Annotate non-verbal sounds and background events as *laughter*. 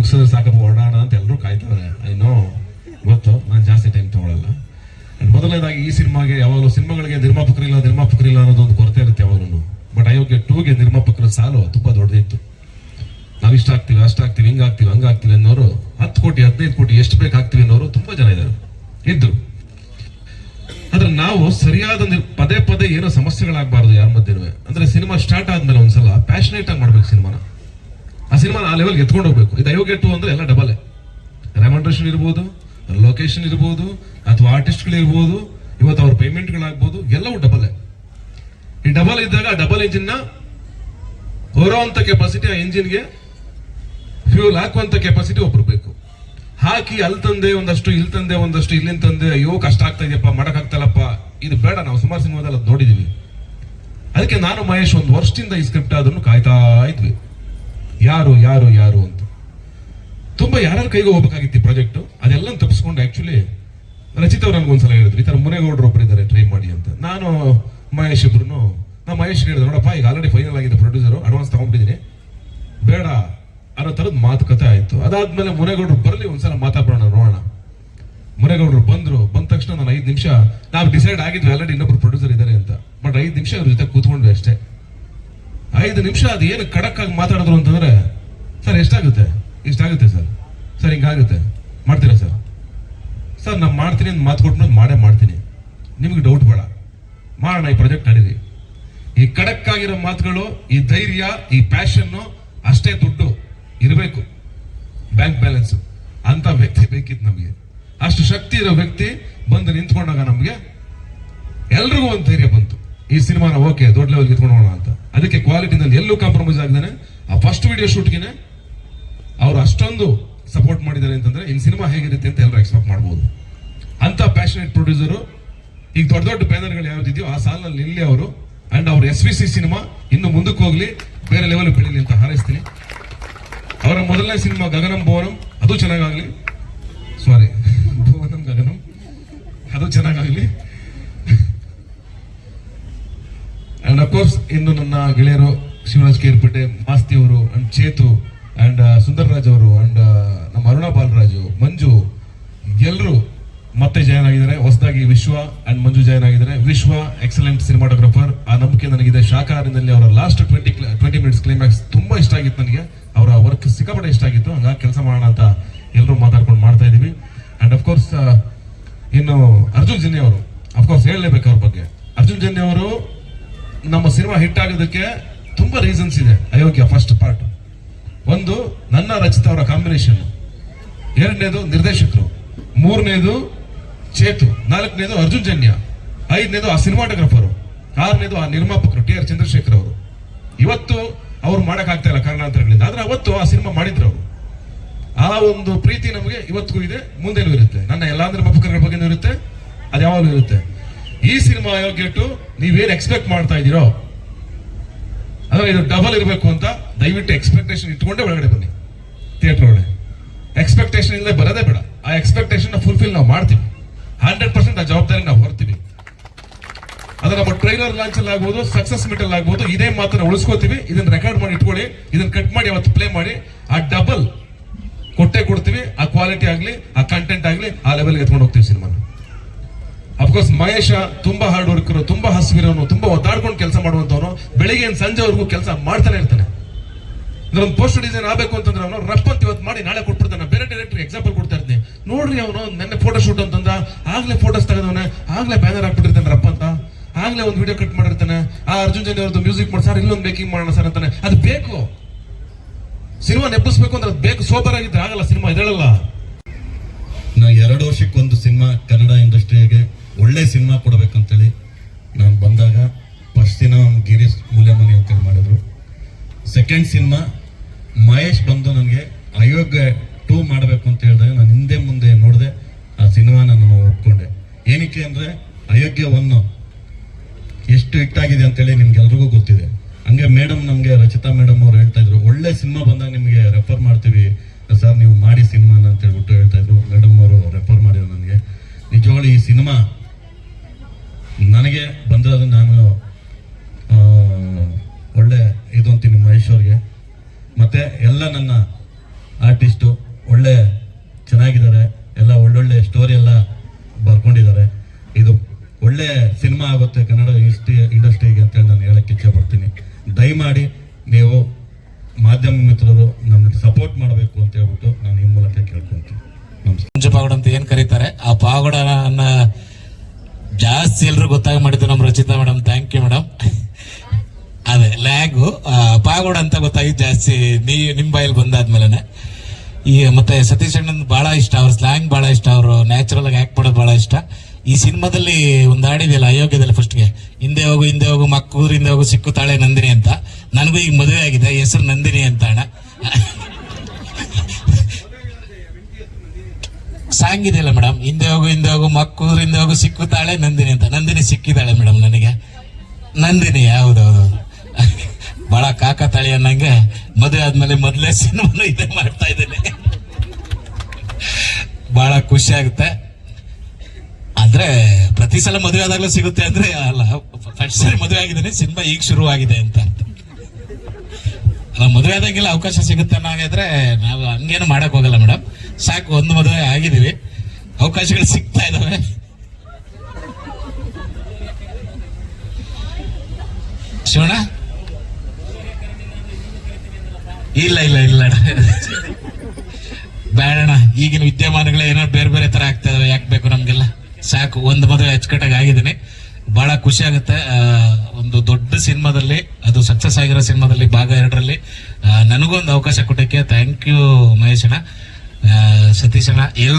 ಮುಗಿಸಿದ್ರೆ ಸಾಕಪ್ಪ, ಹೊರಡೋಣ ಅಂತ ಎಲ್ಲರೂ ಕಾಯ್ತಾರೆ. ಐ ನೋ ಗೊತ್ತು. ನಾನು ಜಾಸ್ತಿ ಟೈಮ್ ತಗೊಳ್ಳಲ್ಲ ಆ್ಯಂಡ್ ಮೊದಲನೇದಾಗಿ ಈ ಸಿನಿಮಾಗೆ ಯಾವಾಗಲೂ ಸಿನಿಮಾಗಳಿಗೆ ನಿರ್ಮಾಪಕರಿಲ್ಲ ನಿರ್ಮಾಪಕರಿಲ್ಲ ಅನ್ನೋದು ಒಂದು ಕೊರತೆ ಇರುತ್ತೆ ಯಾವಾಗಲೂ ಬಟ್ ಅಯೋಗ್ಯ ಟೂಗೆ ನಿರ್ಮಾಪಕರ ಸಾಲು ತುಂಬಾ ದೊಡ್ಡದಿತ್ತು. ನಾವು ಇಷ್ಟ ಆಗ್ತೀವಿ, ಅಷ್ಟ ಆಗ್ತೀವಿ, ಹಿಂಗ್ ಆಗ್ತೀವಿ ಆಗ್ತೀವಿ ಅನ್ನೋರು ಹತ್ತು ಕೋಟಿ, ಹದಿನೈದು ಕೋಟಿ ಎಷ್ಟು ಬೇಕು ಆಗ್ತೀವಿ ಅನ್ನೋರು ತುಂಬಾ ಜನ ಇದ್ದಾರೆ. ಇದ್ರು. ಆದ್ರೆ ನಾವು ಸರಿಯಾದ ಪದೇ ಪದೇ ಏನೋ ಸಮಸ್ಯೆಗಳಾಗಬಾರ್ದು ಯಾರ ಮಧ್ಯೆ ಅಂದ್ರೆ ಸಿನಿಮಾ ಸ್ಟಾರ್ಟ್ ಆದ್ಮೇಲೆ ಒಂದ್ಸಲ ಪ್ಯಾಷನೇಟ್ ಆಗಿ ಮಾಡ್ಬೇಕು ಸಿನಿಮಾನ. ಆ ಸಿನಿಮಾನ ಆ ಲೆವೆಲ್ಗೆ ಎತ್ಕೊಂಡು ಹೋಗ್ಬೇಕು. ಇದು ಅಯೋಗ್ಯ ಟು ಅಂದ್ರೆ ಎಲ್ಲ ಡಬಲ್ ರೆಮಂಡ್ರೇಷನ್ ಇರ್ಬೋದು ಲೊಕೇಶನ್ ಇರ್ಬೋದು, ಅಥವಾ ಆರ್ಟಿಸ್ಟ್ಗಳಿರ್ಬೋದು ಇವತ್ತು ಅವ್ರ ಪೇಮೆಂಟ್ಗಳಾಗ್ಬೋದು ಎಲ್ಲವೂ ಡಬಲ್ ಈ ಡಬಲ್ ಇದ್ದಾಗ ಡಬಲ್ ಇಂಜಿನ್ನ ಹೊರೋಂತ ಕೆಪಾಸಿಟಿ ಆ ಇಂಜಿನ್ಗೆ ಫ್ಯೂಲ್ ಹಾಕುವಂತ ಕೆಪಾಸಿಟಿ ಒಬ್ರು ಬೇಕು. ಹಾಕಿ ಅಲ್ಲಿ ತಂದೆ, ಒಂದಷ್ಟು ಇಲ್ಲಿ ತಂದೆ, ಒಂದಷ್ಟು ಇಲ್ಲಿಂದ ತಂದೆ, ಅಯ್ಯೋ ಕಷ್ಟ ಆಗ್ತಾ ಇದೆಯಪ್ಪ ಮಾಡೋಕ್ಕಾಗ್ತಲ್ಲಪ್ಪ ಇದು ಬೇಡ, ನಾವು ಸುಮಾರು ಸಿನಿಮಾದಲ್ಲಿ ಅದು ನೋಡಿದ್ದೀವಿ ಅದಕ್ಕೆ ನಾನು ಮಹೇಶ್ ಒಂದು ವರ್ಷದಿಂದ ಈ ಸ್ಕ್ರಿಪ್ಟ್ ಆದ್ರೂ ಕಾಯ್ತಾ ಇದ್ವಿ. ಯಾರು ಯಾರು ಯಾರು ಅಂತ. ತುಂಬಾ ಯಾರ ಕೈಗೆ ಹೋಗ್ಬೇಕಾಗಿತ್ತು ಈ ಪ್ರಾಜೆಕ್ಟ್ ಅದೆಲ್ಲ ತಪ್ಪಿಸ್ಕೊಂಡು ಆ್ಯಕ್ಚುಲಿ ರಚಿತ್ ಅವ್ರು ನನ್ಗೊಂದ್ಸಲ ಹೇಳಿದ್ರು, ಈ ತರ ಮುನೇಗೌಡರು ಒಬ್ರು ಇದ್ದಾರೆ ಟ್ರೈ ಮಾಡಿ ಅಂತ. ನಾನು ಮಹೇಶ್ ಇಬ್ರು ನಾ ಮಹೇಶ್ ಹೇಳಿದ್ರು ನೋಡಪ್ಪ, ಈಗ ಆಲ್ರೆಡಿ ಫೈನಲ್ ಆಗಿದೆ ಪ್ರೊಡ್ಯೂಸರ್ ಅಡ್ವಾನ್ಸ್ ತಗೊಂಡಿದ್ದೀನಿ ಬೇಡ, ಅನ್ನೋ ತರದ್ ಮಾತುಕತೆ ಆಯ್ತು. ಅದಾದ್ಮೇಲೆ ಮುನೇಗೌಡರು ಬರಲಿ, ಒಂದ್ಸಲ ಮಾತಾಡೋಣ ನೋಡೋಣ. ಮುನೇಗೌಡರು ಬಂದ್ರು, ಬಂದ ತಕ್ಷಣ ನಾನು ಐದು ನಿಮಿಷ, ನಾವು ಡಿಸೈಡ್ ಆಗಿದ್ವಿ ಆಲ್ರೆಡಿ ಇನ್ನೊಬ್ರು ಪ್ರೊಡ್ಯೂಸರ್ ಇದ್ದಾರೆ ಅಂತ. ಬಟ್ ಐದು ನಿಮಿಷ ಅವ್ರ ಜೊತೆ ಕೂತ್ಕೊಂಡ್ವಿ ಅಷ್ಟೇ. ಐದು ನಿಮಿಷ ಅದು ಏನು ಖಡಕ್ ಆಗಿ ಮಾತಾಡಿದ್ರು ಅಂತಂದ್ರೆ ಎಷ್ಟಾಗುತ್ತೆ? ಇಷ್ಟಾಗುತ್ತೆ ಸರ್? ಸರ್, ಹಿಂಗಾಗುತ್ತೆ. ಮಾಡ್ತೀರಾ ಸರ್? ಸರ್, ನಾನು ಮಾಡ್ತೀನಿ ಅಂತ ಮಾತು ಕೊಟ್ಟು ಮಾಡೇ ಮಾಡ್ತೀನಿ. ನಿಮಗೆ ಡೌಟ್ ಬೇಡ. ಮಾಡೋಣ, ಈ ಪ್ರಾಜೆಕ್ಟ್ ನಡೀರಿ. ಈ ಖಡಕ್ ಆಗಿರೋ ಮಾತುಗಳು, ಈ ಧೈರ್ಯ, ಈ ಪ್ಯಾಷನ್ನು ಅಷ್ಟೇ ದುಡ್ಡು ಇರಬೇಕು. ಬ್ಯಾಂಕ್ ಬ್ಯಾಲೆನ್ಸ್ ಅಂತ ವ್ಯಕ್ತಿ ಬೇಕಿತ್ತು ನಮಗೆ. ಅಷ್ಟು ಶಕ್ತಿ ಇರೋ ವ್ಯಕ್ತಿ ಬಂದು ನಿಂತ್ಕೊಂಡಾಗ ನಮಗೆ ಎಲ್ರಿಗೂ ಒಂದು ಧೈರ್ಯ ಬಂತು. ಈ ಸಿನಿಮಾನ ಓಕೆ, ದೊಡ್ಡ ಲೆವೆಲ್ ಹೋಗೋಣ ಅಂತ. ಅದಕ್ಕೆ ಕ್ವಾಲಿಟಿನಲ್ಲಿ ಎಲ್ಲೂ ಕಾಂಪ್ರಮೈಸ್ ಆಗದೇನೆ. ಆ ಫಸ್ಟ್ ವಿಡಿಯೋ ಶೂಟ್ಗೆ ಅವ್ರು ಅಷ್ಟೊಂದು ಸಪೋರ್ಟ್ ಮಾಡಿದ್ದಾರೆ ಅಂತಂದ್ರೆ ಇನ್ ಸಿನಿಮಾ ಹೇಗಿರುತ್ತೆ ಅಂತ ಎಲ್ಲರೂ ಎಕ್ಸ್ಪೆಕ್ಟ್ ಮಾಡ್ಬೋದು. ಅಂತ ಪ್ಯಾಷನೇಟ್ ಪ್ರೊಡ್ಯೂಸರು ಈಗ ದೊಡ್ಡ ದೊಡ್ಡ ಬ್ಯಾನರ್ಗಳು ಯಾವ್ದಿದೆಯೋ ಆ ಸಾಲಿನಲ್ಲಿ ನಿಲ್ಲಿ ಅವರು. ಅಂಡ್ ಅವ್ರ ಎಸ್ ವಿ ಸಿ ಸಿನಿಮಾ ಇನ್ನು ಮುಂದಕ್ಕೆ ಹೋಗ್ಲಿ, ಬೇರೆ ಲೆವೆಲ್ ಬೆಳೀಲಿ ಅಂತ ಹಾರೈಸ್ತೀನಿ. ಅವರ ಮೊದಲನೇ ಸಿನಿಮಾ ಗಗನಂ ಭುವನಂ, ಅದು ಚೆನ್ನಾಗಾಗ್ಲಿ. ಸಾರಿ *laughs* ಭುವನಂ ಗಗನಂ, ಅದು ಚೆನ್ನಾಗಾಗ್ಲಿ. ಅಂಡ್ ಅಫ್ಕೋರ್ಸ್ ಇನ್ನು ನನ್ನ ಗೆಳೆಯರು ಶಿವರಾಜ್ ಕೇರ್ಪೇಟೆ ಮಾಸ್ತಿ ಅವರು ಅಂಡ್ ಚೇತು ಅಂಡ್ ಸುಂದರ್ರಾಜ್ ಅವರು ಅಂಡ್ ನಮ್ಮ ಅರುಣಾ ಬಾಲರಾಜು, ಮಂಜು ಎಲ್ಲರೂ ಮತ್ತೆ ಜಾಯ್ನ್ ಆಗಿದ್ದಾರೆ. ಹೊಸದಾಗಿ ವಿಶ್ವ ಅಂಡ್ ಮಂಜು ಜಾಯ್ನ್ ಆಗಿದ್ದಾರೆ. ವಿಶ್ವ ಎಕ್ಸಲೆಂಟ್ ಸಿನಿಮಾಟೋಗ್ರಫರ್ ಆ ನಂಬಿಕೆ ನನಗಿದೆ. ಶಾಖಾರಿನಲ್ಲಿ ಅವರ last twenty twenty minutes climax ತುಂಬಾ ಇಷ್ಟ ಆಗಿತ್ತು ನನಗೆ. ಅವರ ವರ್ಕ್ ಸಿಕ್ಕಾಪಟ್ಟೆ ಇಷ್ಟ ಆಗಿತ್ತು. ಹಂಗಾಗಿ ಕೆಲಸ ಮಾಡೋಣ ಅಂತ ಎಲ್ಲರೂ ಮಾತಾಡ್ಕೊಂಡು ಮಾಡ್ತಾ ಇದೀವಿ ಅಂಡ್ ಅಫ್ಕೋರ್ಸ್ ಇನ್ನು ಅರ್ಜುನ್ ಜನ್ಯ ಅವರು. ಅಫ್ಕೋರ್ಸ್ ಹೇಳಲೇಬೇಕು ಅವ್ರ ಬಗ್ಗೆ. ಅರ್ಜುನ್ ಜನ್ಯ ಅವರು ನಮ್ಮ ಸಿನಿಮಾ ಹಿಟ್ ಆಗೋದಕ್ಕೆ ತುಂಬಾ ರೀಸನ್ಸ್ ಇದೆ. ಅಯೋಗ್ಯ ಫಸ್ಟ್ ಪಾರ್ಟ್ ಒಂದು, ನನ್ನ ರಚಿತ ಅವರ ಕಾಂಬಿನೇಷನ್ ಎರಡನೇದು ನಿರ್ದೇಶಕರು. ಮೂರನೇದು ಚೇತು. ನಾಲ್ಕನೇದು ಅರ್ಜುನ್ ಜನ್ಯ. ಐದನೇದು ಆ ಸಿನಿಮಾಟೋಗ್ರಫರು ಆರನೇದು ಆ ನಿರ್ಮಾಪಕರು, ಟಿ ಆರ್ ಚಂದ್ರಶೇಖರ್ ಅವರು. ಇವತ್ತು ಅವ್ರು ಮಾಡೋಕ್ಕಾಗ್ತಾ ಇಲ್ಲ ಕಾರಣಾಂತರಗಳಿಂದ. ಆದ್ರೆ ಅವತ್ತು ಆ ಸಿನಿಮಾ ಮಾಡಿದ್ರು ಅವರು. ಆ ಒಂದು ಪ್ರೀತಿ ನಮಗೆ ಇವತ್ತಿಗೂ ಇದೆ, ಮುಂದೆನೂ ಇರುತ್ತೆ. ನನ್ನ ಎಲ್ಲಾ ನಿರ್ಮಾಪಕರ ಬಗ್ಗೆನೂ ಇರುತ್ತೆ ಅದು ಯಾವಾಗಲೂ ಇರುತ್ತೆ. ಈ ಸಿನಿಮಾ ಯೋಗ್ಯಟ್ಟು ನೀವೇನ್ ಎಕ್ಸ್ಪೆಕ್ಟ್ ಮಾಡ್ತಾ ಇದ್ದೀರೋ ಇದು ಡಬಲ್ ಇರಬೇಕು ಅಂತ ದಯವಿಟ್ಟು ಎಕ್ಸ್ಪೆಕ್ಟೇಷನ್ ಇಟ್ಕೊಂಡೇ ಒಳಗಡೆ ಬನ್ನಿ. ಥಿಯೇಟರ್ ಒಳಗಡೆ. ಎಕ್ಸ್ಪೆಕ್ಟೇಷನ್ ಇಲ್ಲದೆ ಬರೋದೇ ಬೇಡ. ಆ ಎಕ್ಸ್ಪೆಕ್ಟೇಷನ್ ಫುಲ್ಫಿಲ್ ನಾವು ಮಾಡ್ತೀವಿ. ಹಂಡ್ರೆಡ್ ಪರ್ಸೆಂಟ್ ಆ ಜವಾಬ್ದಾರಿ ನಾವು ಹೊರ್ತೀವಿ. ಅದು ನಮ್ಮ ಟ್ರೈಲರ್ ಲಾಂಚ್ ಅಲ್ಲಿ ಆಗ್ಬೋದು ಸಕ್ಸಸ್ ಮೀಟ್ ಅಲ್ಲಿ ಆಗ್ಬೋದು, ಇದೇ ಮಾತ್ರ ಉಳಿಸ್ಕೋತೀವಿ. ಇದನ್ನ ರೆಕಾರ್ಡ್ ಮಾಡಿ, ಇಟ್ಕೊಳ್ಳಿ. ಇದನ್ನ ಕಟ್ ಮಾಡಿ, ಅವತ್ತು ಪ್ಲೇ ಮಾಡಿ. ಆ ಡಬಲ್ ಕೊಟ್ಟೆ ಕೊಡ್ತೀವಿ. ಆ ಕ್ವಾಲಿಟಿ ಆಗಲಿ, ಆ ಕಂಟೆಂಟ್ ಆಗಲಿ, ಆ ಲೆವೆಲ್ಗೆ ಎತ್ಕೊಂಡು ಹೋಗ್ತೀವಿ ಸಿನಿಮಾನ ಅಫ್ಕೋರ್ಸ್ ಮಹೇಶ ತುಂಬಾ ಹಾರ್ಡ್ ವರ್ಕರ್ ತುಂಬಾ ಹಸಿವಿರೋನು, ತುಂಬಾ ಒದ್ದಾಡ್ಕೊಂಡು ಕೆಲಸ ಮಾಡುವಂತವನು, ಬೆಳಿಗ್ಗೆ ಸಂಜೆವರೆಗೂ ಕೆಲಸ ಮಾಡ್ತಾನೆ ಇರ್ತಾನೆ. ಅಂದ್ರೆ ಒಂದು ಪೋಸ್ಟರ್ ಡಿಸೈನ್ ಆಗಬೇಕು ಅಂತಂದ್ರೆ ಅವನು ರಫ್ ಅಂತ ಇವತ್ತು ಮಾಡಿ ನಾಳೆ ಕೊಟ್ಬಿಡ್ತಾನೆ. ಬೇರೆ ಡೈರೆಕ್ಟರ್ ಎಕ್ಸಾಂಪಲ್ ಕೊಡ್ತಾ ಇರ್ತೀನಿ. ನೋಡ್ರಿ ಅವನು, ನೆನ್ನೆ ಫೋಟೋ ಶೂಟ್ ಅಂತಂದ, ಆಗ್ಲೇ ಫೋಟೋಸ್ ತೆಗೆದವನೇ, ಆಗ್ಲೇ ಬ್ಯಾನರ್ ಹಾಕ್ಬಿಟ್ಟಿರ್ತಾನೆ ರಫ್ ಅಂತ. ಆಗ್ಲೇ ಒಂದು ವಿಡಿಯೋ ಕಟ್ ಮಾಡಿರ್ತಾನೆ. ಆ ಅರ್ಜುನ್ ಜನ ಅವ್ರದ್ದು ಮ್ಯೂಸಿಕ್ ಮಾಡಿ, ಸರ್, ಇಲ್ಲೊಂದು ಮೇಕಿಂಗ್ ಮಾಡೋಣ ಸರ್ ಅಂತಾನೆ. ಅದು ಬೇಕು. ಸಿನಿಮಾ ನೆಪ್ಪಿಸ್ಬೇಕು ಅಂದ್ರೆ ಅದು ಬೇಕು. ಸೋಬರ್ ಆಗಿದ್ರೆ ಆಗಲ್ಲ ಸಿನಿಮಾ ಇದೇಳಲ್ಲ ನಾ ಎರಡು ವರ್ಷಕ್ಕೊಂದು ಸಿನಿಮಾ ಕನ್ನಡ ಇಂಡಸ್ಟ್ರಿಗೆ ಒಳ್ಳೆ ಸಿನಿಮಾ ಕೊಡಬೇಕಂತೇಳಿ ನಾನು ಬಂದಾಗ ಫಸ್ಟ್ ದಿನ ಗಿರೀಶ್ ಮೂಲ್ಯಮನಿ ಅಂತೇಳಿ ಮಾಡಿದ್ರು. ಸೆಕೆಂಡ್ ಸಿನಿಮಾ, ಮಹೇಶ್ ಬಂದು ನನಗೆ ಅಯೋಗ್ಯ ಟೂ ಮಾಡಬೇಕು ಅಂತ ಹೇಳಿದಾಗ ನಾನು ಹಿಂದೆ ಮುಂದೆ ನೋಡಿದೆ, ಆ ಸಿನಿಮಾ ನಾನು ಒಪ್ಕೊಂಡೆ. ಏನಕ್ಕೆ ಅಂದರೆ ಅಯೋಗ್ಯ ಒನ್ನು ಎಷ್ಟು ಹಿಟ್ಟಾಗಿದೆ ಅಂತೇಳಿ ನಿಮ್ಗೆಲ್ರಿಗೂ ಗೊತ್ತಿದೆ. ಹಂಗೆ ಮೇಡಮ್ ನಮಗೆ ರಚಿತಾ ಮೇಡಮ್ ಅವ್ರು ಹೇಳ್ತಾ ಇದ್ರು, ಒಳ್ಳೆ ಸಿನಿಮಾ ಬಂದಾಗ ನಿಮಗೆ ರೆಫರ್ ಮಾಡ್ತೀವಿ, ಸರ್ ನೀವು ಮಾಡಿ ಸಿನಿಮಾನ ಅಂತ ಹೇಳ್ಬಿಟ್ಟು ಹೇಳ್ತಾ ಇದ್ರು. ಮೇಡಮ್ ಅವರು ರೆಫರ್ ಮಾಡಿದ್ರು ನನಗೆ. ನಿಜವಾಗ್ಲೂ ಈ ಸಿನಿಮಾ ನನಗೆ ಬಂದಿರೋದು ನಾನು ಒಳ್ಳೆ ಇದು ಅಂತೀನಿ ಮಹೇಶ್ ಅವ್ರಿಗೆ. ಮತ್ತೆ ಎಲ್ಲ ನನ್ನ ಆರ್ಟಿಸ್ಟು ಒಳ್ಳೆ ಚೆನ್ನಾಗಿದ್ದಾರೆ, ಎಲ್ಲ ಒಳ್ಳೊಳ್ಳೆ ಸ್ಟೋರಿ ಎಲ್ಲ ಬರ್ಕೊಂಡಿದ್ದಾರೆ. ಇದು ಒಳ್ಳೆ ಸಿನಿಮಾ ಆಗುತ್ತೆ ಕನ್ನಡ ಇಂಡಸ್ಟ್ರಿ ಇಂಡಸ್ಟ್ರಿಗೆ ಅಂತೇಳಿ ನಾನು ಹೇಳಕ್ಕೆ ಇಚ್ಛೆ ಪಡ್ತೀನಿ. ದಯಮಾಡಿ ನೀವು ಮಾಧ್ಯಮ ಮಿತ್ರರು ನಮಗೆ ಸಪೋರ್ಟ್ ಮಾಡಬೇಕು ಅಂತ ಹೇಳ್ಬಿಟ್ಟು ನಾನು ಈ ಮೂಲಕ ಕೇಳ್ಕೊತೀನಿ ನಮಸ್ಕಾರ. ಮುಂಜು ಅಂತ ಏನು ಕರೀತಾರೆ? ಆ ಪಾವಗಡನ ಜಾಸ್ತಿ ಎಲ್ರು ಗೊತ್ತಾಗ ಮಾಡಿದ್ದು ನಮ್ಮ Rachita madam. Thank you madam. ಅದೇ, ಲ್ಯಾಗು ಪಾಗೋಡ್ ಅಂತ ಗೊತ್ತಾಗಿದ್ದು ಜಾಸ್ತಿ. ನೀ, ನಿಮ್ ಬಾಯಲ್ಲಿ ಬಂದಾದ್ಮೇಲೆ ಈ, ಮತ್ತೆ ಸತೀಶ್ ಅಣ್ಣನ್ ಬಹಳ ಇಷ್ಟ. ಅವ್ರ ಸ್ಲ್ಯಾಂಗ್ ಬಹಳ ಇಷ್ಟ. ಅವರು ನ್ಯಾಚುರಲ್ ಆಗಿ ಆಕ್ಟ್ ಮಾಡೋದು ಬಹಳ ಇಷ್ಟ. ಈ ಸಿನಿಮಾದಲ್ಲಿ ಒಂದು ಹಾಡಿದೆಯಲ್ಲ, ಅಯೋಗ್ಯದಲ್ಲಿ ಫಸ್ಟ್ಗೆ ಹಿಂದೆ ಹೋಗು ಹಿಂದೆ ಹೋಗು, ಮಕ್ಕೂರು ಹಿಂದೆ ಹೋಗು, ಸಿಕ್ಕು ತಾಳೆ ನಂದಿನಿ ಅಂತ. ನನಗೂ ಈಗ ಮದುವೆ ಆಗಿದೆ, ಹೆಸರು ನಂದಿನಿ ಅಂತ ಅಣ್ಣ. ಸಾಂಗ್ ಇದೆಯಲ್ಲ ಮೇಡಮ್. ಹಿಂದೆ ಹೋಗು ಹಿಂದೆ ಹೋಗು ಮಕ್ಕೂರು ಹಿಂದೆ ಹೋಗು ಸಿಕ್ಕುತ್ತಾಳೆ, ನಂದಿನಿ ಅಂತ. ನಂದಿನಿ ಸಿಕ್ಕಿದ್ದಾಳೆ ಮೇಡಮ್ ನನಗೆ. ನಂದಿನಿ, ಹೌದೌದು. ಬಹಳ ಕಾಕ ತಾಳಿ ಅನ್ನಂಗೆ ಮದುವೆ ಆದ್ಮೇಲೆ ಮೊದಲೇ ಸಿನಿಮಾನು ಇದೇ ಮಾಡ್ತಾ ಇದ್ದೇನೆ. ಬಹಳ ಖುಷಿ ಆಗುತ್ತೆ. ಅಂದ್ರೆ ಪ್ರತಿ ಸಲ ಮದುವೆ ಆದಾಗಲೂ ಸಿಗುತ್ತೆ ಅಂದ್ರೆ ಅಲ್ಲ ಫಸ್ಟ್ ಸಲ ಮದುವೆ ಆಗಿದ್ದೇನೆ, ಸಿನಿಮಾ ಈಗ ಶುರು ಆಗಿದೆ ಅಂತ ಮದುವೆ ಆದಾಗೆಲ್ಲ ಅವಕಾಶ ಸಿಗುತ್ತೆ ಅನ್ನೋಂಗಿದ್ರೆ ನಾವು ಹಂಗೇನು ಮಾಡಕ್ ಹೋಗಲ್ಲ ಮೇಡಮ್. ಸಾಕು, ಒಂದು ಮದುವೆ ಆಗಿದೀವಿ ಅವಕಾಶಗಳು ಸಿಗ್ತಾ ಇದಾವೆ. ಶಿವಣ್ಣ? ಇಲ್ಲ ಇಲ್ಲ ಇಲ್ಲ. ಬೇಡಣ್ಣ, ಈಗಿನ ವಿದ್ಯಮಾನಗಳು ಏನೋ ಬೇರೆ ಬೇರೆ ತರ ಆಗ್ತಾ ಇದಾವೆ. ಯಾಕೆ ಬೇಕು ನಮ್ಗೆಲ್ಲ? ಸಾಕು ಒಂದು ಮದುವೆ ಅಚ್ಚುಕಟ್ಟಾಗಿ ಆಗಿದ್ದೀನಿ. ಬಹಳ ಖುಷಿ ಆಗುತ್ತೆ. ಒಂದು ದೊಡ್ಡ ಸಿನಿಮಾದಲ್ಲಿ ಅದು ಸಕ್ಸಸ್ ಆಗಿರೋ ಸಿನಿಮಾದಲ್ಲಿ ಭಾಗ ಎರಡರಲ್ಲಿ ನನಗೂ ಒಂದು ಅವಕಾಶ ಕೊಟ್ಟಕ್ಕೆ ಥ್ಯಾಂಕ್ ಯು ಮಹೇಶಣ್ಣ. ಆ, ಸತೀಶಣ್ಣ ಎಲ್ರು